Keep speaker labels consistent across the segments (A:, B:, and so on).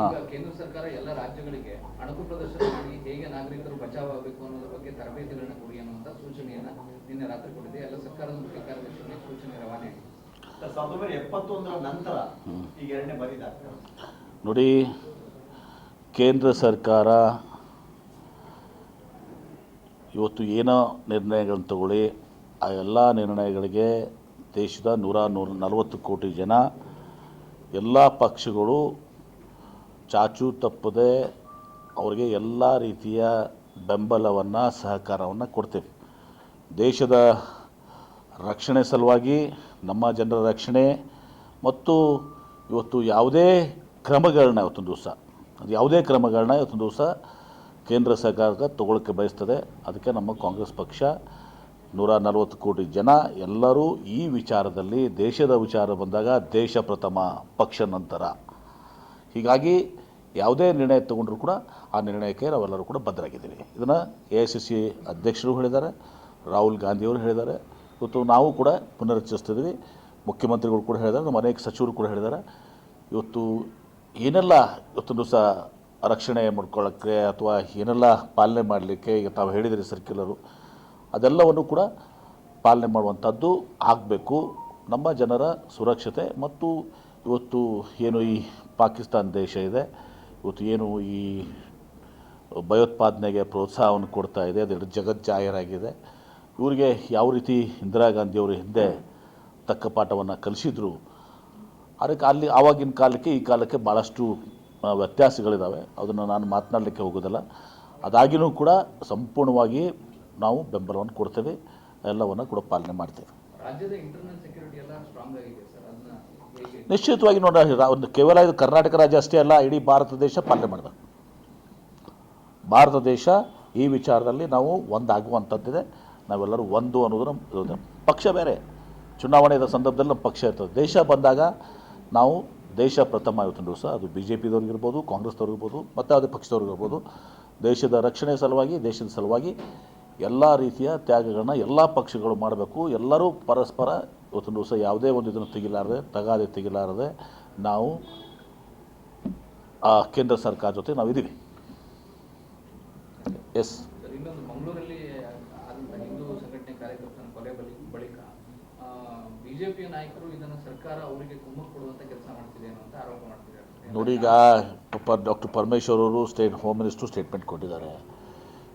A: ಹಾಂ.
B: ಕೇಂದ್ರ ಸರ್ಕಾರ ಎಲ್ಲ ರಾಜ್ಯಗಳಿಗೆ ಅಣಕು ಪ್ರದರ್ಶನ ಮಾಡಿ ಹೇಗೆ ನಾಗರಿಕರು ಬಚಾವ್ ಆಗಬೇಕು ಅನ್ನೋದ್ರ ಬಗ್ಗೆ ತರಬೇತಿಗಳನ್ನ ಕೊಡಿ ಅನ್ನುವಂತ ಸೂಚನೆಯನ್ನ ನಿನ್ನೆ ರಾತ್ರಿ ಕೊಟ್ಟಿದೆ. ಎಲ್ಲ ಸರ್ಕಾರದ ಮುಖ್ಯ ಕಾರ್ಯದರ್ಶಿಗಳಿಗೆ ಸೂಚನೆ ರವಾನೆ ಆಗಿದೆ.
C: ಸಾವಿರದ ಎಪ್ಪತ್ತೊಂದರ ನಂತರ ಈಗ ಎರಡನೇ ಬಾರಿ ಇದಾಗ್ತದೆ
A: ನೋಡಿ ಕೇಂದ್ರ ಸರ್ಕಾರ ಇವತ್ತು ಏನೋ ನಿರ್ಣಯಗಳನ್ನು ತಗೊಳ್ಳಿ. ಆ ಎಲ್ಲ ನಿರ್ಣಯಗಳಿಗೆ ದೇಶದ ನೂರ ನೂರ ನಲವತ್ತು ಕೋಟಿ ಜನ ಎಲ್ಲ ಪಕ್ಷಗಳು ಚಾಚು ತಪ್ಪದೆ ಅವರಿಗೆ ಎಲ್ಲ ರೀತಿಯ ಬೆಂಬಲವನ್ನು, ಸಹಕಾರವನ್ನು ಕೊಡ್ತೇವೆ. ದೇಶದ ರಕ್ಷಣೆ ಸಲುವಾಗಿ, ನಮ್ಮ ಜನರ ರಕ್ಷಣೆ ಮತ್ತು ಇವತ್ತು ಯಾವುದೇ ಕ್ರಮಗಳನ್ನ ಇವತ್ತೊಂದು ದಿವಸ, ಅದು ಯಾವುದೇ ಕ್ರಮಗಳನ್ನ ಇವತ್ತೊಂದು ದಿವಸ ಕೇಂದ್ರ ಸರ್ಕಾರ ತಗೊಳ್ಳೋಕ್ಕೆ ಬಯಸ್ತದೆ. ಅದಕ್ಕೆ ನಮ್ಮ ಕಾಂಗ್ರೆಸ್ ಪಕ್ಷ ನೂರ ನಲವತ್ತು ಕೋಟಿ ಜನ ಎಲ್ಲರೂ ಈ ವಿಚಾರದಲ್ಲಿ, ದೇಶದ ವಿಚಾರ ಬಂದಾಗ ದೇಶ ಪ್ರಥಮ ಪಕ್ಷ ನಂತರ. ಹೀಗಾಗಿ ಯಾವುದೇ ನಿರ್ಣಯ ತಗೊಂಡ್ರೂ ಕೂಡ ಆ ನಿರ್ಣಯಕ್ಕೆ ನಾವೆಲ್ಲರೂ ಕೂಡ ಬದ್ಧರಾಗಿದ್ದೀವಿ. ಇದನ್ನು ಎ ಐ ಸಿ ಸಿ ಅಧ್ಯಕ್ಷರು ಹೇಳಿದ್ದಾರೆ, ರಾಹುಲ್ ಗಾಂಧಿಯವರು ಹೇಳಿದ್ದಾರೆ ಇವತ್ತು ನಾವು ಕೂಡ ಪುನರುಚ್ಚರಿಸ್ತಿದ್ದೀವಿ. ಮುಖ್ಯಮಂತ್ರಿಗಳು ಕೂಡ ಹೇಳಿದ್ದಾರೆ, ನಮ್ಮ ಅನೇಕ ಸಚಿವರು ಕೂಡ ಹೇಳಿದ್ದಾರೆ. ಇವತ್ತು ಏನೆಲ್ಲ ಇವತ್ತು ದಿವಸ ರಕ್ಷಣೆ ಮಾಡ್ಕೊಳ್ಳೋಕ್ಕೆ ಅಥವಾ ಏನೆಲ್ಲ ಪಾಲನೆ ಮಾಡಲಿಕ್ಕೆ ಈಗ ತಾವು ಹೇಳಿದಿರಿ ಸರ್ಕ್ಯುಲರು, ಅದೆಲ್ಲವನ್ನು ಕೂಡ ಪಾಲನೆ ಮಾಡುವಂಥದ್ದು ಆಗಬೇಕು. ನಮ್ಮ ಜನರ ಸುರಕ್ಷತೆ ಮತ್ತು ಇವತ್ತು ಏನು ಈ ಪಾಕಿಸ್ತಾನ ದೇಶ ಇದೆ ಇವತ್ತು ಏನು ಈ ಭಯೋತ್ಪಾದನೆಗೆ ಪ್ರೋತ್ಸಾಹವನ್ನು ಕೊಡ್ತಾ ಇದೆ, ಅದೆರಡು ಜಗತ್ ಜಾಹೀರಾಗಿದೆ. ಇವರಿಗೆ ಯಾವ ರೀತಿ ಇಂದಿರಾ ಗಾಂಧಿಯವರು ಹಿಂದೆ ತಕ್ಕ ಪಾಠವನ್ನು ಕಲಿಸಿದ್ರು, ಅದಕ್ಕೆ ಅಲ್ಲಿ ಆವಾಗಿನ ಕಾಲಕ್ಕೆ ಈ ಕಾಲಕ್ಕೆ ಭಾಳಷ್ಟು ವ್ಯತ್ಯಾಸಗಳಿದ್ದಾವೆ ಅದನ್ನು ನಾನು ಮಾತನಾಡಲಿಕ್ಕೆ ಹೋಗೋದಿಲ್ಲ ಅದಾಗಿಯೂ ಕೂಡ ಸಂಪೂರ್ಣವಾಗಿ ನಾವು ಬೆಂಬಲವನ್ನು ಕೊಡ್ತೇವೆ, ಎಲ್ಲವನ್ನು ಕೂಡ ಪಾಲನೆ ಮಾಡ್ತೇವೆ.
B: ರಾಜ್ಯದ ಇಂಟರ್ನಲ್ ಸೆಕ್ಯೂರಿಟಿ ಎಲ್ಲ ಸ್ಟ್ರಾಂಗ್ ಆಗಿದೆ ಸರ್. ಅದನ್ನ
A: ನಿಶ್ಚಿತವಾಗಿ ನೋಡಿ ಒಂದು ಕೇವಲ ಇದು ಕರ್ನಾಟಕ ರಾಜ್ಯ ಅಷ್ಟೇ ಅಲ್ಲ, ಇಡೀ ಭಾರತ ದೇಶ ಪಾಲನೆ ಮಾಡಬೇಕು ಭಾರತ ದೇಶ ಈ ವಿಚಾರದಲ್ಲಿ ನಾವು ಒಂದಾಗುವಂಥದ್ದಿದೆ. ನಾವೆಲ್ಲರೂ ಒಂದು ಅನ್ನೋದನ್ನು ಪಕ್ಷ ಬೇರೆ. ಚುನಾವಣೆಯ ಸಂದರ್ಭದಲ್ಲಿ ನಮ್ಮ ಪಕ್ಷ ಇರ್ತದೆ. ದೇಶ ಬಂದಾಗ ನಾವು ದೇಶ ಪ್ರಥಮ ಇವತ್ತಿನ ದಿವಸ, ಅದು ಬಿ ಜೆ ಪಿದವ್ರಿಗಿರ್ಬೋದು ಕಾಂಗ್ರೆಸ್ದವ್ರಿಗಿರ್ಬೋದು ಮತ್ತು ಅದೇ ಪಕ್ಷದವ್ರಿಗಿರ್ಬೋದು ದೇಶದ ರಕ್ಷಣೆ ಸಲುವಾಗಿ, ದೇಶದ ಸಲುವಾಗಿ ಎಲ್ಲ ರೀತಿಯ ತ್ಯಾಗಗಳನ್ನ ಎಲ್ಲ ಪಕ್ಷಗಳು ಮಾಡಬೇಕು. ಎಲ್ಲರೂ ಪರಸ್ಪರ ಇವತ್ತಿನ ದಿವಸ ಯಾವುದೇ ಒಂದು ಇದನ್ನು ತೆಗಿಲಾರದೆ ತಗಾದೆ ತೆಗಿಲಾರದೆ ನಾವು ಆ ಕೇಂದ್ರ ಸರ್ಕಾರ ಜೊತೆ ನಾವು ಇದ್ದೀವಿ.
B: ಎಸ್ ಇನ್ನೊಂದು ಮಂಗಳೂರಲ್ಲಿ ಹಿಂದೂ ಸಂಘಟನೆ ಕಾರ್ಯಕರ್ತನ ಕೊಲೆ ಬಲಿ ಬಳಿಕ ಬಿಜೆಪಿಯ ನಾಯಕರು ಇದನ್ನು ಸರ್ಕಾರ ಅವರಿಗೆ ಕುಮ್ಮಕ್ಕು ಕೊಡುವಂತ ಕೆಲಸ ಮಾಡ್ತಿದೆ ಅಂತ ಆರೋಪ ಮಾಡ್ತಿದ್ದಾರೆ.
A: ನೋಡಿ ಈಗ ಡಾಕ್ಟರ್ ಪರಮೇಶ್ವರ್ ಅವರು ಸ್ಟೇಟ್ ಹೋಮ್ ಮಿನಿಸ್ಟ್ರು ಸ್ಟೇಟ್ಮೆಂಟ್ ಕೊಟ್ಟಿದ್ದಾರೆ.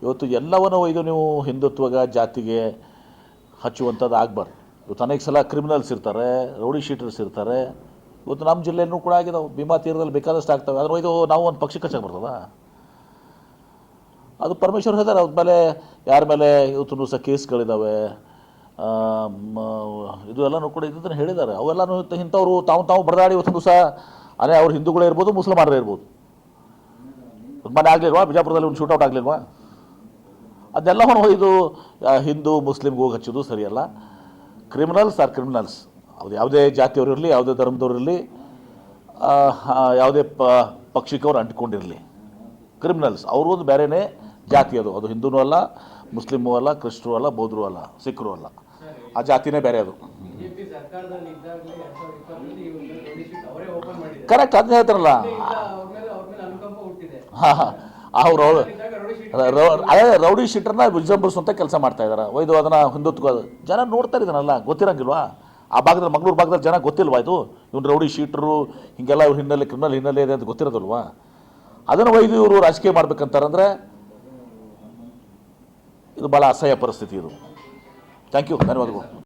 A: ಇವತ್ತು ಎಲ್ಲವನ್ನು ಒಯ್ದು ನೀವು ಹಿಂದುತ್ವಗ ಜಾತಿಗೆ ಹಚ್ಚುವಂಥದ್ದು ಆಗಬಾರ್ದು. ಇವತ್ತು ಅನೇಕ ಸಲ ಕ್ರಿಮಿನಲ್ಸ್ ಇರ್ತಾರೆ ರೌಡಿ ಶೀಟರ್ಸ್ ಇರ್ತಾರೆ. ಇವತ್ತು ನಮ್ಮ ಜಿಲ್ಲೆಯಲ್ಲೂ ಕೂಡ ಆಗಿದಾವೆ ಭೀಮಾ ತೀರದಲ್ಲಿ ಬೇಕಾದಷ್ಟು ಆಗ್ತವೆ. ಅದ್ರ ಇದು ನಾವು ಒಂದು ಪಕ್ಷಕ್ಕೆ ಕಚ್ಚಾಗಿ ಬರ್ತದ? ಅದು ಪರಮೇಶ್ವರ್ ಹೇಳ್ತಾರೆ ಅದ್ರ ಮೇಲೆ ಯಾರ ಮೇಲೆ ಇವತ್ತು ಸಹ ಕೇಸ್ಗಳಿದ್ದಾವೆ ಇದು ಎಲ್ಲನೂ ಕೂಡ ಇದನ್ನು ಹೇಳಿದ್ದಾರೆ. ಅವೆಲ್ಲನೂ ಇಂಥ- ಇಂಥವ್ರು ತಾವು ತಾವು ಬರದಾಡಿ ಇವತ್ತು ಸಹ ಅದೇ ಅವ್ರು ಹಿಂದೂಗಳೇ ಇರ್ಬೋದು ಮುಸಲ್ಮಾನರೇ ಇರ್ಬೋದು. ಮನೆ ಆಗಲಿಲ್ವಾ? ಬಿಜಾಪುರದಲ್ಲಿ ಒಂದು ಶೂಟೌಟ್ ಆಗಲಿಲ್ವಾ? ಅದೆಲ್ಲ ಆ, ಹಿಂದೂ ಮುಸ್ಲಿಮ್ಗೆ ಹೋಗಿ ಹಚ್ಚೋದು ಸರಿಯಲ್ಲ. ಕ್ರಿಮಿನಲ್ಸ್ ಆರ್ ಕ್ರಿಮಿನಲ್ಸ್ ಅದು ಯಾವುದೇ ಜಾತಿಯವರಿರಲಿ ಯಾವುದೇ ಧರ್ಮದವ್ರು ಇರಲಿ ಯಾವುದೇ ಪ ಪಕ್ಷಿಕವ್ರು ಅಂಟ್ಕೊಂಡಿರಲಿ. ಕ್ರಿಮಿನಲ್ಸ್ ಅವರು ಒಂದು ಬೇರೆಯೇ ಜಾತಿ ಅದು. ಅದು ಹಿಂದೂನೂ ಅಲ್ಲ ಮುಸ್ಲಿಮೂ ಅಲ್ಲ ಕ್ರಿಸ್ಟರು ಅಲ್ಲ ಬೌದ್ಧರು ಅಲ್ಲ ಸಿಖ್ರು ಅಲ್ಲ. ಆ ಜಾತಿನೇ ಬೇರೆ ಅದು. ಕರೆಕ್ಟ್ ಅದನ್ನ ಹೇಳ್ತಾರಲ್ಲ. ಹಾಂ ಹಾಂ. ಅವರು ಅದೇ ರೌಡಿ ಶೀಟರ್ನ ಅಂತ ಕೆಲಸ ಮಾಡ್ತಾ ಇದ್ದಾರೆ ಒಯ್ದು ಅದನ್ನು ಹಿಂದುತ್ವ ಜನ ನೋಡ್ತಾರೆ ಇದನ್ನೆಲ್ಲ ಗೊತ್ತಿರಂಗಿಲ್ವಾ? ಆ ಭಾಗದಲ್ಲಿ, ಮಂಗಳೂರು ಭಾಗದಲ್ಲಿ ಜನ ಗೊತ್ತಿಲ್ವಾ ಇದು? ಇವ್ನು ರೌಡಿ ಶೀಟ್ರು, ಹಿಂಗೆಲ್ಲ ಇವ್ರ ಹಿನ್ನೆಲೆ, ಕ್ರಿಮಿನಲ್ ಹಿನ್ನೆಲೆ ಇದೆ ಅಂತ ಗೊತ್ತಿರೋದಲ್ವಾ? ಅದನ್ನು ಒಯ್ದು ಇವರು ರಾಜಕೀಯ ಮಾಡ್ಬೇಕಂತಾರಂದ್ರೆ ಇದು ಭಾಳ ಅಸಹ್ಯ ಪರಿಸ್ಥಿತಿ ಇದು. ಥ್ಯಾಂಕ್ ಯು ಧನ್ಯವಾದಗಳು.